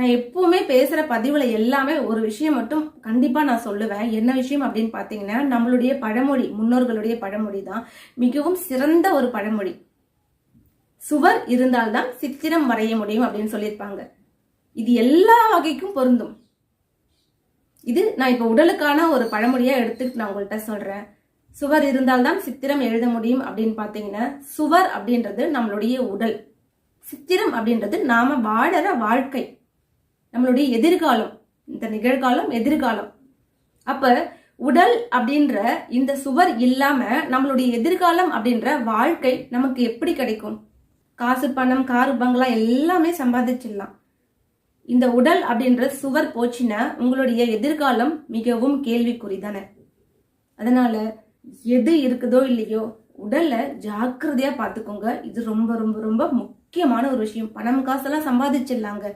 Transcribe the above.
நான் எப்பவுமே பேசுகிற பதிவில் எல்லாமே ஒரு விஷயம் மட்டும் கண்டிப்பாக நான் சொல்லுவேன். என்ன விஷயம் அப்படின்னு பார்த்தீங்கன்னா நம்மளுடைய பழமொழி முன்னோர்களுடைய பழமொழி தான். மிகவும் சிறந்த ஒரு பழமொழி. சுவர் இருந்தால்தான் சித்திரம் வரைய முடியும் அப்படின்னு சொல்லியிருப்பாங்க. இது எல்லா வகைக்கும் பொருந்தும். இது நான் இப்போ உடலுக்கான ஒரு பழமொழியாக எடுத்துட்டு நான் உங்கள்கிட்ட சொல்கிறேன் சுவர் இருந்தால்தான் சித்திரம் எழுத முடியும் அப்படின்னு பார்த்தீங்கன்னா சுவர் அப்படின்றது நம்மளுடைய உடல். சித்திரம் அப்படின்றது நாம வாழற வாழ்க்கை. நம்மளுடைய எதிர்காலம் இந்த நிகழ்காலம் எதிர்காலம். அப்ப உடல் அப்படின்ற இந்த சுவர் இல்லாம நம்மளுடைய எதிர்காலம் அப்படின்ற வாழ்க்கை நமக்கு எப்படி கிடைக்கும்? காசு பணம் காரு பங்களா எல்லாமே சம்பாதிச்சிடலாம். இந்த உடல் அப்படின்ற சுவர் போச்சுன்னா உங்களுடைய எதிர்காலம் மிகவும் கேள்விக்குறி தானே. அதனால எது இருக்குதோ இல்லையோ உடல்ல ஜாக்கிரதையா பாத்துக்கோங்க இது ரொம்ப ரொம்ப ரொம்ப முக்கியமான ஒரு விஷயம். பணம் காசெல்லாம் சம்பாதிச்சிடலாங்க.